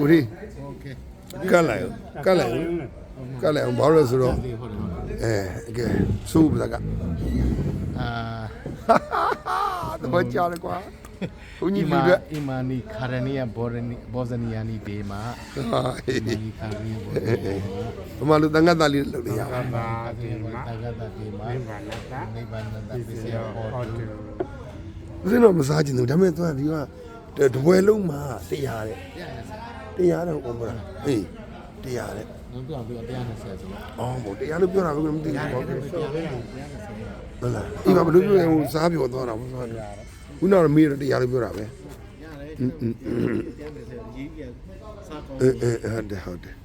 ကိုရီကတ်လိုက်အောင်ကတ်လိုက်အောင်ကတ်လိုက်အောင်ဘာလို့လဲဆိုတော့အဲကဲစူးပလကအာတော့ကြားလေကွာဘုန်းကြီးဒီကအိမာနီခါရနီယာဘော်ရနီဘော်ဇနီယာနီဒေမာအိမာနီခါရနီယာဘော်ရနီဘမလူတန်ခတ်တာလေးလုပ်လိုက်ရပါဘာဒေမာတန်ခတ်တာဒေမာနိဗ္ဗာန်တာနိဗ္ဗာန်တာပစ္စယဟောတုဦးဇင်းတော့မစားကျင်ဘူးဒါပေမဲ့သူကဒီကတပွဲလုံးမှာတရားတဲ့ တရားတဲ့ဥပမာဟေးတရားတဲ့ငါပြောပြော120ဆိုတော့အော်ဘို့တရားလို့ပြောတာဘယ်လိုမသိဘူးပေါ့120ဟုတ်လားဒီမှာဘယ်လိုပြောရင်ဟိုစားပြောသွားတာဘုရားခုနကတော့မေးတော့တရားလို့ပြောတာပဲရတယ်120ရေးရစားကောင်းအေးအေးဟုတ်တယ်ဟုတ်တယ်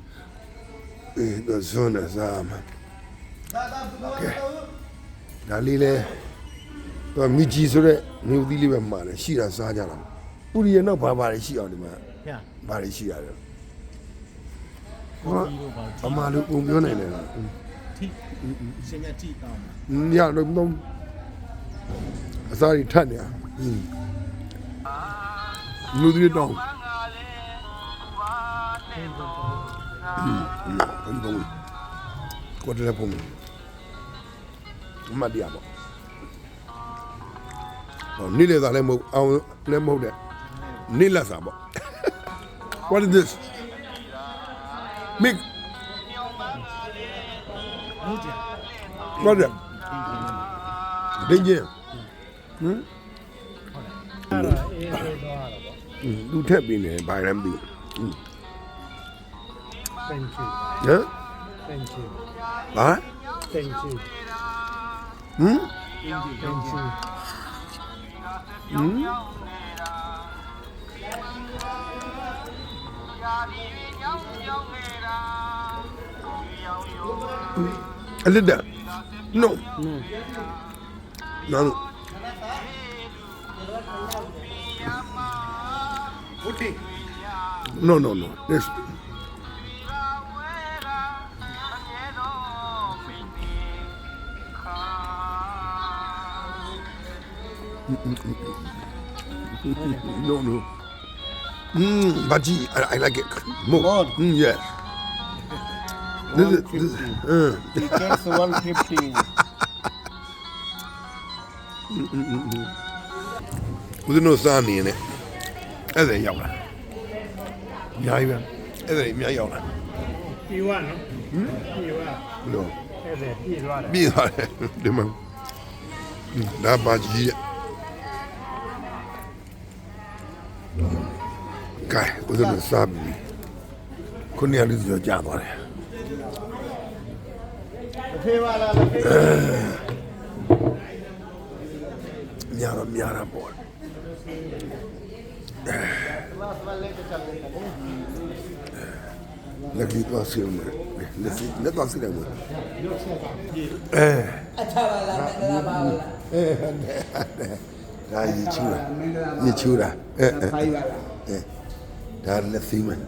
အေးတော့ဇွန်းနဲ့စားမှာကဲဒါလေးလေတော့မိကြီးဆိုတဲ့မြို့သီးလေးပဲမှာတယ်ရှိတာစားကြတာ ပူရီရဲ့နောက်ဘာဘာတွေရှိအောင်ဒီမှာရဘာတွေရှိရတယ်ကိုကြီးတို့ပါအမလူပုံပြောနိုင်တယ်လားထိရှင်ရထိတောင်းညတော့တော့အစားကြီးထတ်နေရမြို့သီးတောင်းဘယ်လိုကိုတယ်ပုံမတ်ရပါဟောနိလေသာလည်းမဟုတ်အောင်လည်းမဟုတ်တဲ့ နိလက်စာပေါ့ What is this Mick ဟုတ်ကြ What is it ဒင်းကျင်ဟမ်အဲ့ဒါအေးအေးသွားတာပေါ့လူထက်ပြီးနေဘာရမ်း I did that. No. No. No, no, no. No, no. Mm baji I, I like it more More. mm, yes this is, this is, uh, Tickets 150ဦးဇင်းတို့စားနေရင်လည်းအဲ့ဒါရောက်လာအများကြီးပဲအဲ့ဒါအများကြီးရောက်လာပြီးွားနော်ဟမ်ပြီးွားဘယ်လိုအဲ့ဒါပြီးသွားတယ်ပြီးသွားတယ်ဒီမှာဟွန်းဒါပါကြီးရဲ့ ဦးဇင်းတို့စားပြီခုနကလေးဆိုကြာသွားတယ်ဖေးပါလားဖေးများတော့များတာပေါ့လက်ကြီးသွားစီအောင်မယ်လက်စီလက်သွားစီတယ်မယ်အဲအချပါလားမင်္ဂလာပါလားအဲဒါရချူတာရချူတာအဲအဲ အဲဒါလက်စီမယ်လ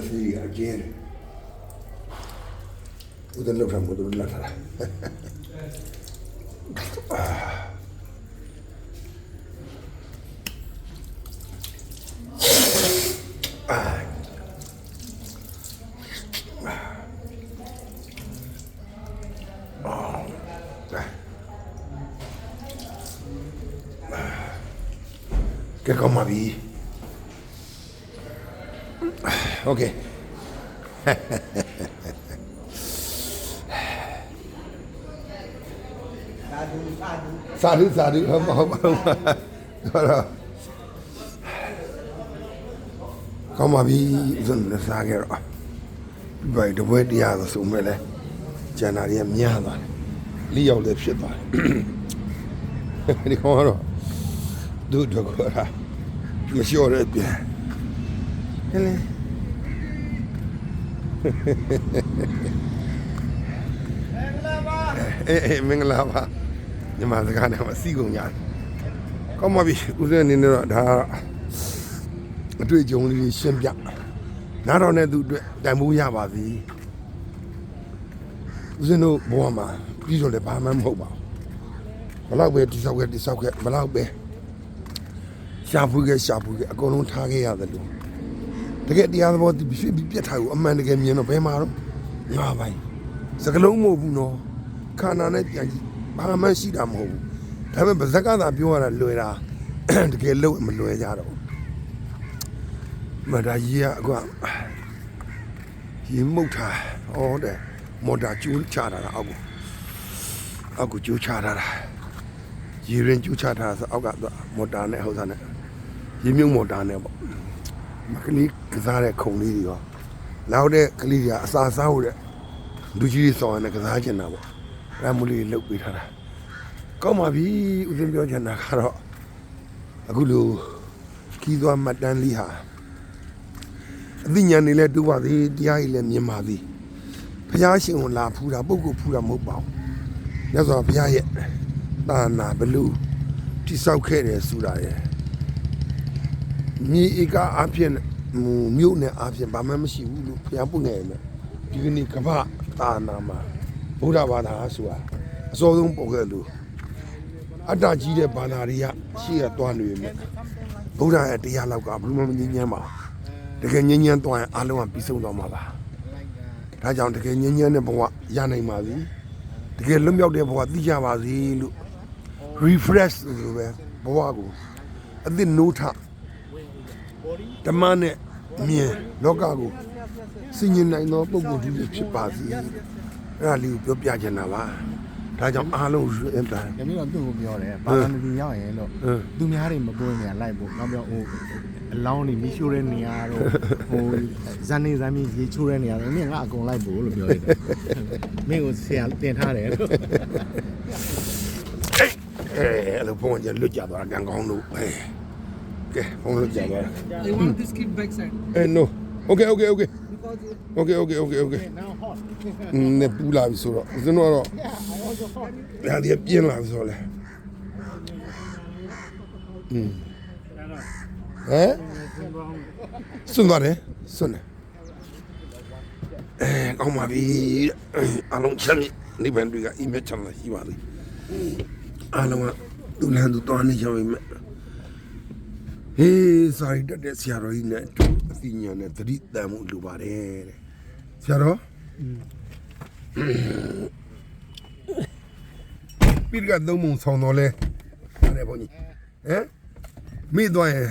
က် ကျင်းဦးတယ်လောက်ထားမို့လို့လက်ထားတာကဲကောင်းပါပြီโอเค စာဓုစာဓုဟုတ်ပါဟုတ်ပါဟုတ်ပါတော့ကောင်းပါပြီဥစဉ်နဲ့စားကြတော့ဘယ်တပွဲတရားဆိုဆိုမဲ့လဲကျန်တာတွေကများသွားတယ် လီရောက်လည်းဖြစ်သွားတယ်ဒီကောင်ကတော့ဒုဒုက္ခရာမလျှော်တဲ့ပြန်ဟဲ့လေအေးအေးမင်္ဂလာပါညီမစကားနဲ့မစီကုန်ရတယ်ကောင်းပါပြီဦးဇင်းအနေနဲ့တော့ဒါအတွေ့အကြုံလေးတွေရှင်းပြနားတော်နဲ့သူအတွက်တန်ဖိုးရပါသည် ဦးဇင်းတို့ဘဝမှာပြီးတော့လည်းဘာမှမဟုတ်ပါဘူးဘလောက်ပဲတိဆောက်ခဲ့တိဆောက်ခဲ့ဘလောက်ပဲရှာဖွေခဲ့ရှာဖွေခဲ့အကုန်လုံးထားခဲ့ရတယ်လို့တကယ်တရားသဘောတည်ဖြစ်ပြီးပြတ်ထားကိုအမှန်တကယ်မြင်တော့ဘယ်မှာတော့ငါပိုင်စကလုံးမဟုတ်ဘူးနော်ခန္ဓာနဲ့ပြန်ကြည့်ဘာမှရှိတာမဟုတ်ဘူးဒါပေမဲ့ဗဇက်ကသာပြောရတာလွယ်တာတကယ်လို့မလွယ်ကြတော့ဘူးမဒါကြီးကအခုကရေမှုတ်ထားဟောတဲ့ မော်တာကျိုးချတာလားအောက်ကိုအောက်ကိုကျိုးချတာလားရေရင်ကျိုးချတာဆိုအောက်ကသူကမော်တာနဲ့ဟောစားနဲ့ရေမြုပ်မော်တာနဲ့ပေါ့မကလေးကစားတဲ့ခုံလေးတွေရောနောက်တဲ့ကလေးတွေကအစာစားဖို့တဲ့လူကြီးတွေဆောင်ရတဲ့ကစားကျင်တာပေါ့အဲဒါမလေးလှုပ်ပေးထားတာကောင်းပါပြီဦးဇင်းပြောချင်တာကတော့အခုလိုခီးသွားမှတ်တမ်းလေးဟာအသိဉာဏ်တွေလည်းတူပါသေးတရားကြီးလည်းမြင်ပါသေး ဘုရားရှင်ကိုလာဖူးတာပုဂ္ဂိုလ်ဖူးတာမဟုတ်ပါဘူးမြတ်စွာဘုရားရဲ့တာနာဘလူတိဆောက်ခဲ့တယ်ဆိုတာရဲ့မြေဧကအဖြစ်မြို့နယ်အဖြစ်ဘာမှမရှိဘူးလို့ဘုရားပုငယ်မယ်ဒီကနေ့ကမ္ဘာတာနာမှာဗုဒ္ဓဘာသာဆိုတာအစောဆုံးပေါ်ခဲ့လို့အတ္တကြီးတဲ့ဘာသာတွေကရှေ့ကတွားနေပြီမြတ်ဗုဒ္ဓရဲ့တရားလောက်ကဘယ်လိုမှမငြင်းညမ်းပါဘူးတကယ်ငြင်းညမ်းတွားရင်အားလုံးကပြီးဆုံးသွားမှာပါ ဒါကြောင့်တကယ်ငြင်းညမ်းတဲ့ဘဝရနိုင်ပါစေတကယ်လွတ်မြောက်တဲ့ဘဝသိကြပါစေလို့ refresh လို့ပဲဘဝကိုအသစ်နိုးထဓမ္မနဲ့မြင်လောကကိုစင်ញင်နိုင်သောပုဂ္ဂိုလ်ကြီးဖြစ်ပါစေအဲ့ဒါလေးကိုပြောပြချင်တာပါဒါကြောင့်အားလုံးအင်တာ။ဒါမျိုးတော့သူ့ကိုပြောတယ်။ဘာသာမတီရောက်ရင်လို့ဟမ်သူများတွေမပွင့်နေရလိုက်ဖို့နောက်ပြောဟို အလောင်းတွေမီးရှို့တဲ့နေရာတော့ဟိုဇန်နေဇန်မီရေချိုးတဲ့နေရာတော့မင်းငါအကုန်လိုက်ဖို့လို့ပြောလိုက်တယ်။မင်းကိုဆရာတင်ထားတယ်လို့အဲအဲ့လိုဖုန်းကလွတ်ကြသွားတာကံကောင်းလို့အဲကဲဖုန်းလွတ်ကြသွားတာ They want this keep backside အဲ no okay okay okay because it- okay okay okay okay ။ Now hot. နေပူလာပြီဆိုတော့ဦးဇင်းတို့ကတော့ Yeah, I also hot. ဒါဒီပြင်းလာပြီဆိုတော့လေอืมအဲ့တော့ ဟမ်သင်္ဘောင်းစွန့်သွားတယ်စွန့်တယ်အဲကောင်းပါပြီအလုံးချမ်းမြေနိဗ္ဗာန်တွေကအိမ်မက်ချမ်းသာရှိပါလိမ့်အလုံးကသူလန်သူတော်နေကြပြီမဲ့ဟေးစာရီတက်တဲ့ဆရာတော်ကြီးနဲ့အတူအသိဉာဏ်နဲ့သတိတန်မှုလိုပါတယ်တဲ့ဆရာတော်ပိရကသုံးမုံဆောင်တော်လဲအဲ့ဘုန်းကြီးဟမ် မိသွားရင်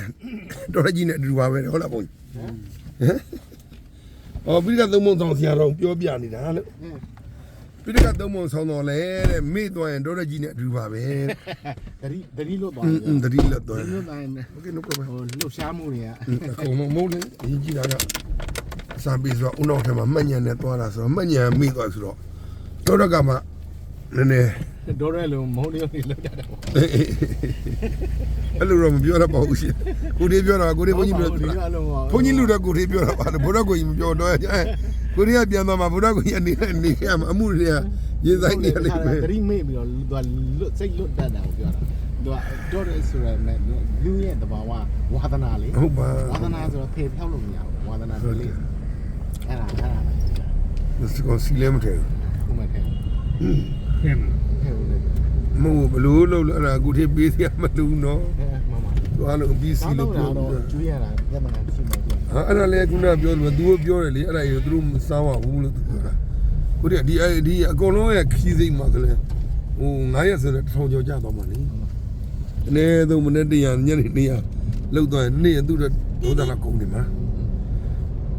တော်ရကြီးနဲ့အတူပါပဲဟုတ်လားဘုန်းကြီးဟမ်အော်ပိရကသုံးမုံဆောင်ဆရာတော်ပြောပြနေတာလို့ပိရကသုံးမုံဆောင်တော်လဲတဲ့မိသွားရင်တော်ရကြီးနဲ့အတူပါပဲတဲ့ တတိတတိလွတ်သွား อื တယ် มๆသတိလက်သွား တတိလွတ်သွားရင် โอเค no problem ဟိုလှုပ်ရှားမှုတွေက အကုန်လုံးမဟုတ်လေအရင်ကြည့်တာကအစာပေးဆိုတော့ဦးနောက်ထဲမှာမှတ်ညံနဲ့သွားတာဆိုတော့မှတ်ညံမိသွားဆိုတော့တော်တော့ကမှနည်းနည်း ဒေါ်ရဲလုံးမဟုတ်လေးတွေလောက်ကြတယ်ပေါ့ အဲ့လိုတော့မပြောတတ်ပါဘူးရှင်ကိုလေးပြောတာကိုလေးဘုန်းကြီးပြောဒီတာကလုံးပါဘုန်းကြီးလူတော့ကိုလေးပြောတာပါဘုရားကိုကြီးမပြောတော့အဲကိုလေးကပြန်သွားမှာဘုရားကိုကြီးအနေနဲ့နေရမှာအမှုတွေကရေးဆိုင်နေရလိမ့်မယ်တတိမိတ်ပြီးတော့သူကလွတ်စိတ်လွတ်တတ်တာကိုပြောတာသူကဒေါ်ရဲဆိုရယ်လူရဲ့တဘာဝဝါသနာလေဟုတ်ပါဝါသနာဆိုတော့ဖေဖြောက်လို့မရဘူးဝါသနာဆိုလေအဲ့ဒါအဲ့ဒါစကောစီလဲမထဲခုမှထဲဟင်းထဲဦးလေ မဟုတ်ဘလို့လို့အဲ့ဒါကိုထေးပေးစရာမလိုနော်အဲမမသွားလို့ပြီးစီစီလို့လို့ပြောပြောတော့ကျွေးရတာပြဿနာရှိမှာပြဟာအဲ့ဒါလေခုနကပြောလို့သူတို့ပြောတယ်လေအဲ့ဒါကြီးသူတို့မစားပါဘူးလို့သူပြောတာခုတည်းဒီအဲ့ဒီအကုန်လုံးရဲ့ခီးစိတ်မှာကလေးဟို9ရက်ဆိုတော့ထောင်ကျော်ကြသွားမှာလေအနည်းဆုံးမနေ့တရညနေနေရလောက်သွားရင်နေ့သူတို့ဒုဒလာကုန်နေမှာ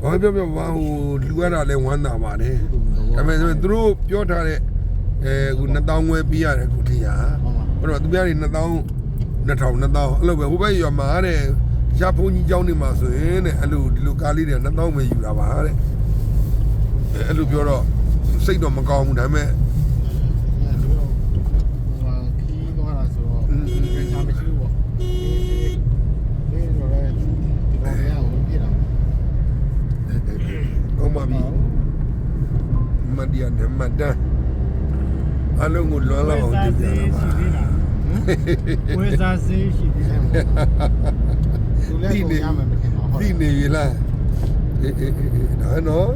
ဘာပြောပြောဘာဟိုလူရတာလဲဝမ်းသာပါတယ်ဒါပေမဲ့သူတို့ပြောထားတဲ့ အဲခု2000ဝယ်ပေးရတယ်ခုတည်းဟာအဲ့တော့သူများတွေ2000 2000 2000အဲ့လိုပဲဟိုဘက်ရွာမှာတဲ့ရဖုန်ကြီးကျောင်းနေမှာဆိုရင်တဲ့အဲ့လိုဒီလိုကားလေးတွေ2000ပဲယူတာပါတဲ့အဲ့လိုပြောတော့စိတ်တော့မကောင်းဘူးဒါပေမဲ့ခီးသွားတာဆိုတော့ပြန်ချမရှိဘူးပေါ့ဒီလိုလဲဒီကောင်ရအောင်ပြတာကောင်းပါပြီမတ်ဒီယာနဲ့မတ်တန် အလုံးကိုလွှမ်းလောက်အောင်ကြည့်ကြတာပါဝေစာစေးရှိသေးတယ်သူလည်းကိုရမယ်မထင်ပါဟုတ်သိနေပြီလားအေးအေးအေးဒါနော်